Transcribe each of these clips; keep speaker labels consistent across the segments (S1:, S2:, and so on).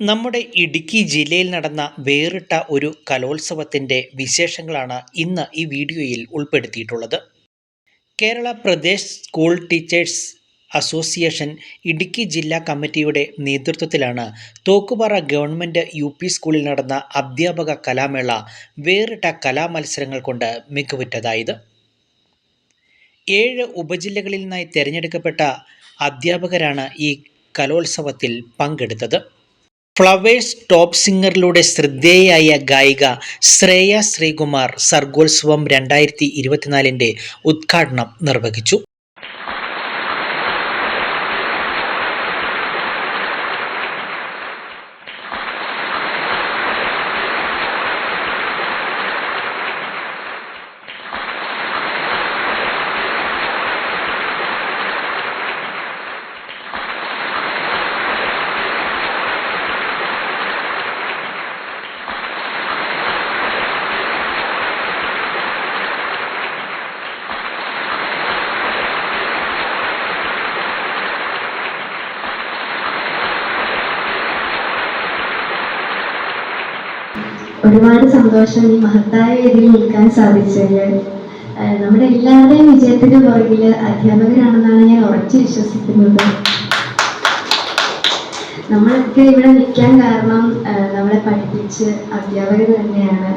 S1: നമ്മുടെ ഇടുക്കി ജില്ലയിൽ നടന്ന വേറിട്ട ഒരു കലോത്സവത്തിന്റെ വിശേഷങ്ങളാണ് ഇന്ന് ഈ വീഡിയോയിൽ ഉൾപ്പെടുത്തിയിട്ടുള്ളത്. Kerala Pradesh school teachers association Idukki ജില്ലാ കമ്മിറ്റിയുടെ നേതൃത്വത്തിലാണ് തോക്കുപാറ ഗവൺമെന്റ് യു പി സ്കൂളിൽ നടന്ന അധ്യാപക കലാമേള വേറിട്ട കലാമത്സരങ്ങൾ കൊണ്ട് മികവുറ്റതായത്. ഏഴ് ഉപജില്ലകളിൽ നിന്നായി തിരഞ്ഞെടുക്കപ്പെട്ട അധ്യാപകരാണ് ഈ കലോത്സവത്തിൽ പങ്കെടുത്തത്. ഫ്ലവേഴ്സ് ടോപ്പ് സിംഗറിലൂടെ ശ്രദ്ധേയായ ഗായിക ശ്രേയ ശ്രീകുമാർ സർഗോത്സവം രണ്ടായിരത്തി ഇരുപത്തിനാലിന്റെ ഉദ്ഘാടനം നിർവഹിച്ചു.
S2: ഒരുപാട് സന്തോഷം ഈ മഹത്തായ രീതിയിൽ നിൽക്കാൻ സാധിച്ചത് നമ്മുടെ എല്ലാവരുടെയും വിജയത്തിന് പുറകിൽ അധ്യാപകരാണെന്നാണ് ഞാൻ ഉറച്ചു വിശ്വസിക്കുന്നത്. നമ്മളൊക്കെ ഇവിടെ നിൽക്കാൻ കാരണം നമ്മളെ പഠിപ്പിച്ച് അധ്യാപകർ തന്നെയാണ്.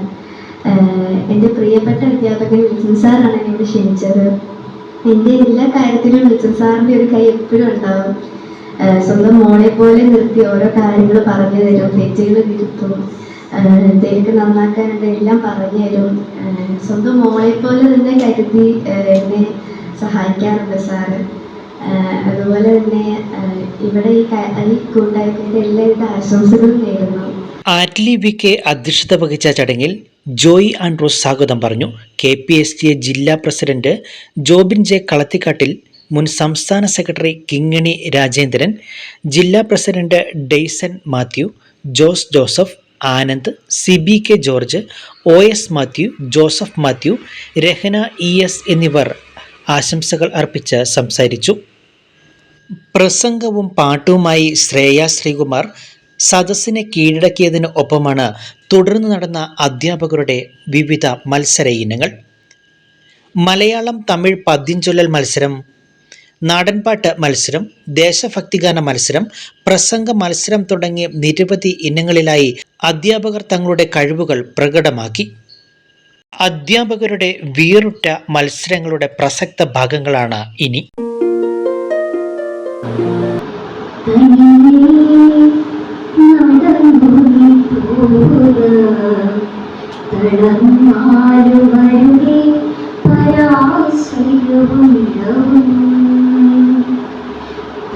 S2: എന്റെ പ്രിയപ്പെട്ട അധ്യാപകൻ വിൽസൺ സാറാണ് എന്നെ ഇവിടെ ക്ഷണിച്ചത്. എന്റെ എല്ലാ കാര്യത്തിലും വിൽസൺ സാറിന്റെ ഒരു കൈ എപ്പോഴും ഉണ്ടാവും. സ്വന്തം മോളെ പോലെ നിർത്തി ഓരോ കാര്യങ്ങൾ പറഞ്ഞു തരും തെറ്റുകൾ തിരുത്തും. തെറ്റ് നന്നാക്കാനുണ്ട് എല്ലാം പറഞ്ഞു തരും. സ്വന്തം മോളെ പോലെ തന്നെ കരുതി എന്നെ സഹായിക്കാറുണ്ട് സാറ് അതുപോലെ തന്നെ ഇവിടെ ഈ ഈ കൂട്ടായ്മയുടെ എല്ലാവിധ ആശംസകളും നേരുന്നു.
S1: ആറ്റ്ലി വി കെ അധ്യക്ഷത വഹിച്ച ചടങ്ങിൽ ജോയി ആൻഡ്രോസ് സ്വാഗതം പറഞ്ഞു. K P S T A ജില്ലാ പ്രസിഡന്റ് ജോബിൻ ജെ കളത്തിക്കാട്ടിൽ മുൻ സംസ്ഥാന സെക്രട്ടറി കിങ്ങണി രാജേന്ദ്രൻ ജില്ലാ president Dayson Mathew Jose Joseph Anand C B K George O S Mathew Joseph Mathew Rahana E S എന്നിവർ ആശംസകൾ അർപ്പിച്ച് സംസാരിച്ചു. പ്രസംഗവും പാട്ടുമായി ശ്രേയ ശ്രീകുമാർ സദസ്സിനെ കീഴടക്കിയതിന് ഒപ്പമാണ് തുടർന്ന് നടന്ന അധ്യാപകരുടെ വിവിധ മത്സര ഇനങ്ങൾ. മലയാളം തമിഴ് പദ്യം ചൊല്ലൽ മത്സരം നാടൻപാട്ട് മത്സരം ദേശഭക്തിഗാന മത്സരം പ്രസംഗ മത്സരം തുടങ്ങിയ നിരവധി ഇനങ്ങളിലായി അധ്യാപകർ തങ്ങളുടെ കഴിവുകൾ പ്രകടമാക്കി. അധ്യാപകരുടെ വീറുറ്റ മത്സരങ്ങളുടെ പ്രസക്ത ഭാഗങ്ങളാണ് ഇനി.
S2: പരാശ്രയവും തന്നെ നടന്നു പോവുക തടമാരുവരുടെ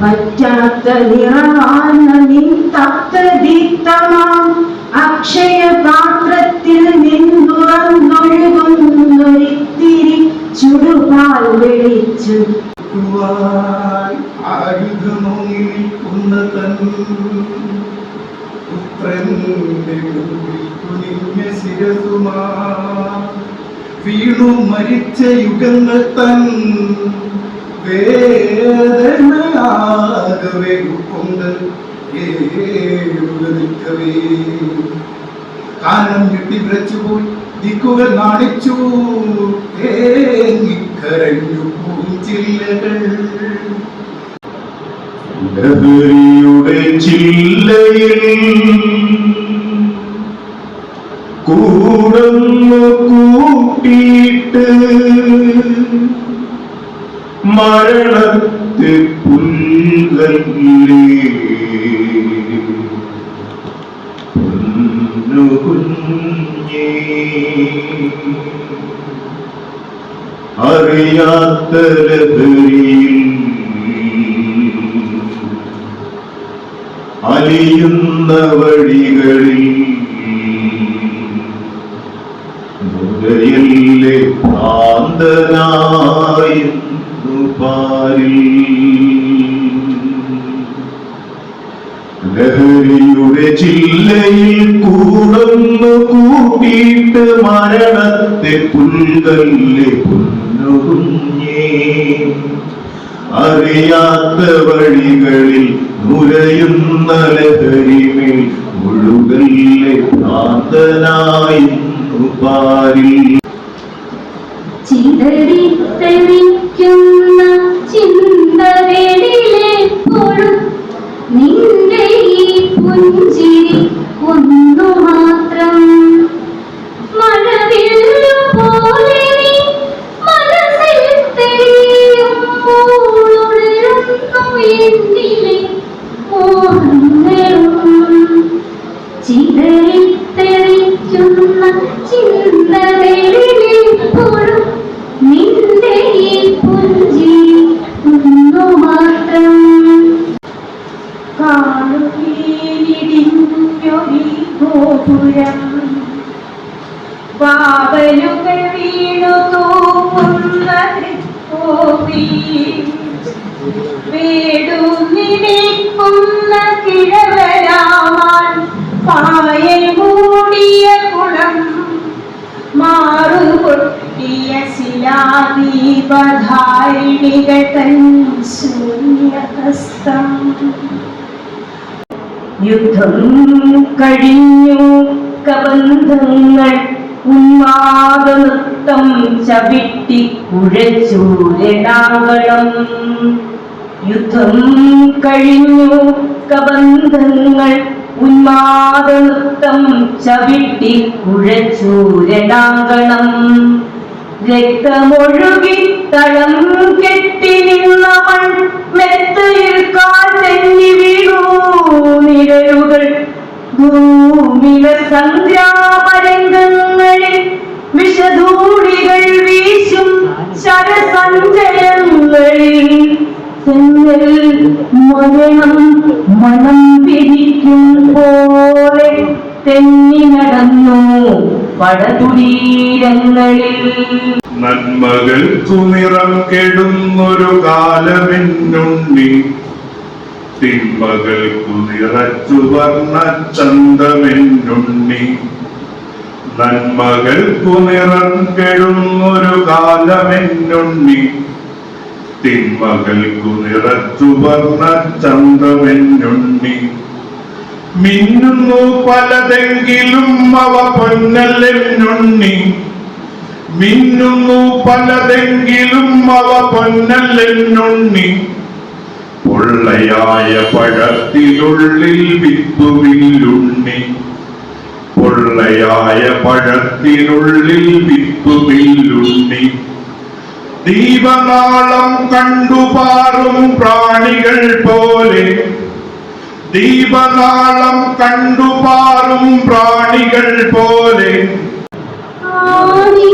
S2: പറ്റാത്ത നിറവാന നിൻ തപ്തദീപ്തമാം അക്ഷയപാത്രത്തിൽ നിന്നുറന്നൊഴുകുന്നൊരിത്തിരി ചുടുപാൽ വെളിച്ചു ായി
S3: ആയുധമോങ്ങി നിൽക്കുന്ന തൻ പുത്രന്റെ കുനിഞ്ഞ ശിരസുമാ. വീണു മരിച്ച യുഗങ്ങൾ തൻ വേദനയാകവേ കൊണ്ട് ഏഴുക കാരണം കാലം ഞെട്ടിവിറച്ചുപോയി ദിക്കുകൾ നാണിച്ചു. തേങ്ങിക്കരഞ്ഞു പൂഞ്ചില്ലകൾ. ലഹരിയുടെ ചില്ലയിൽ കൂടന്നു കൂട്ടിയിട്ട് മരണത്തെ അറിയാത്ത
S4: അലിയുന്ന വഴികളിൽ മുതലിലെ ഭ്രാന്തനായിരുന്നു ലഹരിയുടെ ചില്ലയിൽ കൂടൊന്നു കൂട്ടിയിട്ട് മരണത്തെ പുൽകല്ലെ പുല്ലുകുഞ്ഞേ അറിയാത്ത വഴികളിൽ നുരയുന്ന ലഹരിമേൽ മുഴുകല്ലെ ഭ്രാന്തനായിരുന്നു പാരിൽ
S5: ചിന്തവേടിലെ ചിന്തകളിലെപ്പോഴും നിന്റെ
S6: ഗോപുരം വാവലുകൾ വീണു തൂക്കുന്ന തൃക്കോവി വേടൂന്നി നിൽക്കുന്ന കിഴവരാമാൻ പായൽ മൂടിയ കുളം മാറുപൊട്ടിയ ശിലാദീപധാരിണികൾ തൻ ശൂന്യഹസ്തം. യുദ്ധം കഴിഞ്ഞു. കബന്ധങ്ങൾ ഉന്മാദനൃത്തം ചവിട്ടി കുഴച്ചൂരണാകളം യുദ്ധം കഴിഞ്ഞു കബന്ധങ്ങൾ ഉന്മാദനൃത്തം ചവിട്ടി കുഴച്ചൂരണാകണം രക്തമൊഴുകി തളം കെട്ടി നിന്നവൾ മെത്തയിൽ കാൽ തെന്നി വീണു. നിഴലുകൾ ഭൂമിക സന്ധ്യാമരംഗങ്ങളിൽ വിഷധൂളികൾ വീശും ശരസഞ്ചയങ്ങളിൽ മരണം മണം പിരിക്കും പോലെ തെന്നി നടന്നു പടതുരീരങ്ങളിൽ
S4: നന്മകൾക്കു നിറം കെടുന്നൊരു കാലമെന്നുണ്ണി തിന്മകൾക്കു നിറച്ചു വർണ ചന്തമെന്നുണ്ണി നന്മകൾക്കു നിറം കെടുന്നൊരു കാലമെന്നുണ്ണി. തിന്മകൾക്കു നിറച്ചു വർണ ചന്തമെന്നുണ്ണി മിന്നുന്നു പലതെങ്കിലും അവ പൊന്നല്ലെന്നുണ്ണി. മിന്നുന്നു പലതെങ്കിലും അവ പൊന്നല്ലെന്നുണ്ണി. പൊള്ളയായ പഴത്തിനുള്ളിൽ വിത്തുവില്ലുണ്ണി പൊള്ളയായ പഴത്തിനുള്ളിൽ വിത്തുവില്ലുണ്ണി ദീപനാളം കണ്ടുപാറും പ്രാണികൾ പോലെ ദീപനാളം കണ്ടുപാറും പ്രാണികൾ പോലെ
S5: ആണി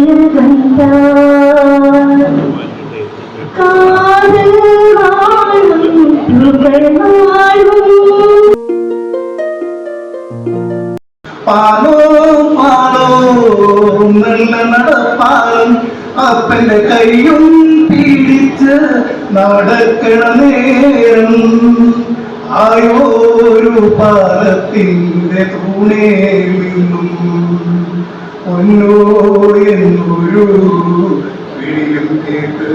S3: അപ്പന്റെ കൈയും പിടിച്ച് നടക്കണ നേരം ആയോരു പാലത്തിന്റെ തൂണേ നിന്നും ഒന്നോ എന്നൊരു വിളിയും കേട്ട്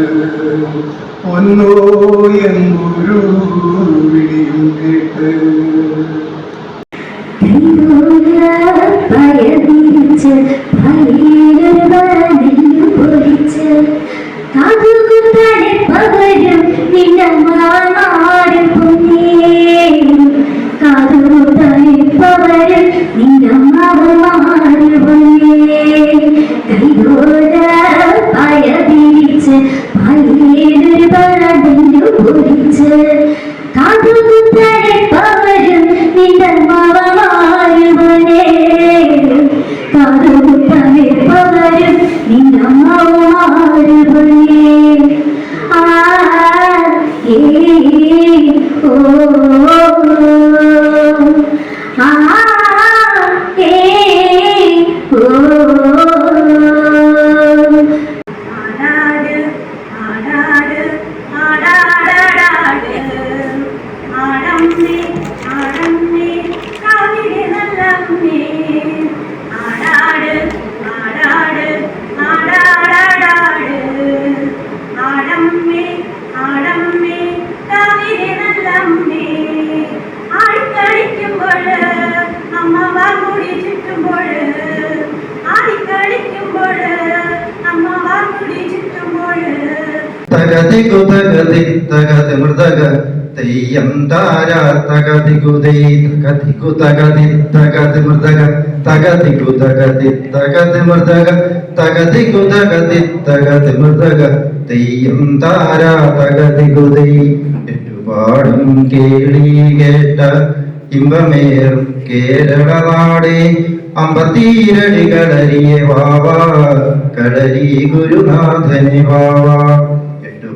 S3: ഒന്നോ എന്നൊരു വിളിയും കേട്ട്.
S5: പയതിരിച്ച് പൊരിച്ച്
S7: তাদের മൃദക തെയ്യം താര തകതി കുതൈ തകതി തകതി മൃദക തകതി തകതി തകതി മൃദക തെയ്യം താര എട്ടുപാടും കേളി കേട്ട ഇമ്പമേറും കേരള നാടേ അമ്പത്തീരടി കടരിയെ വാവാ കളരി ഗുരുനാഥനെ വാവാ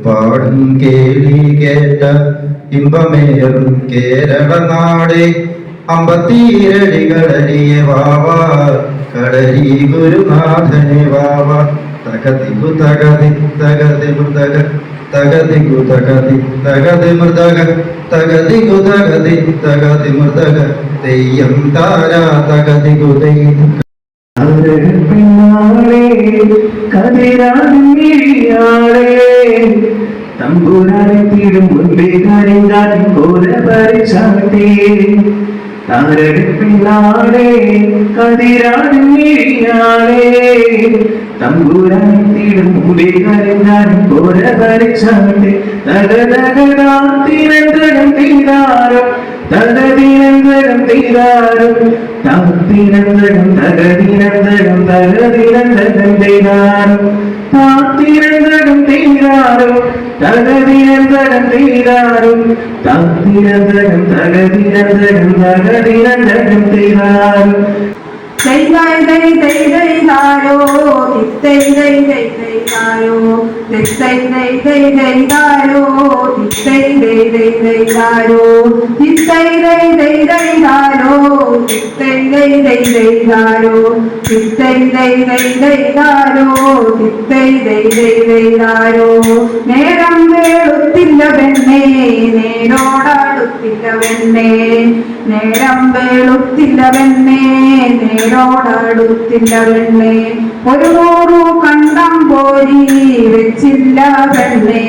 S7: എട്ടുപാടും കേളി കേട്ട ഇമ്പമേറും കേരള നാടേ അമ്പത്തീരടി കളരിയെ വാവാ കടലി ഗുരുനാഥനെ വാവാ. തകതി തകതി തകതി മൃതക തകതി തകതി തകതി മൃതക തകതി തകതി തകതി മൃതക തെയ്യം താര തകതി കുതൈ
S8: പിന്നാളെ കതിരാളിയാളെ തമ്പുരാനെ തീരും മുൻപേ കരഞ്ഞാലും കോല പരിച്ചാട്ടേ താരക പിന്നാളെ കതിരാളിയാളെ തമ്പുരാനെ തീരും മുൻപേ കരഞ്ഞാലും കോല പരിച്ചാട്ടേ തകതകരാത്തിരന്തരം തീരാരം തകതിരന്തരം തീരാരം താത്തിരന്തരം തകതിരന്തരം തകതിരന്തരം തീരാരം താത്തിരന്തരം തീരാരം തകതിരന്തരം തീരാരം താത്തിരന്തരം തകതിരന്തരം തകതിരന്തരം തീരാരം
S6: ദൈ ദൈ ദൈ ദൈ ദൈ ദാരോ ദിത്തൈ ദൈ ദൈ ദൈ ദാരോ ദിത്തൈ ദൈ ദൈ ദൈ ദാരോ ദിത്തൈ ദൈ ദൈ ദൈ ദാരോ ദിത്തൈ ദൈ ദൈ ദൈ ദാരോ ദിത്തൈ ദൈ ദൈ ദൈ ദാരോ ദിത്തൈ ദൈ ദൈ ദൈ ദാരോ ദിത്തൈ ദൈ ദൈ ദൈ ദാരോ നേരം വേളുത്തില്ല വെണ്ണേ നേരോടാടുത്തില്ല വെണ്ണേ നേരം വേളുത്തില്ല വെണ്ണേ നേരോടാടുത്തില്ല വെണ്ണേ ഒരു നൂറു കണ്ടം പോരി വെച്ചില്ല വെണ്ണേ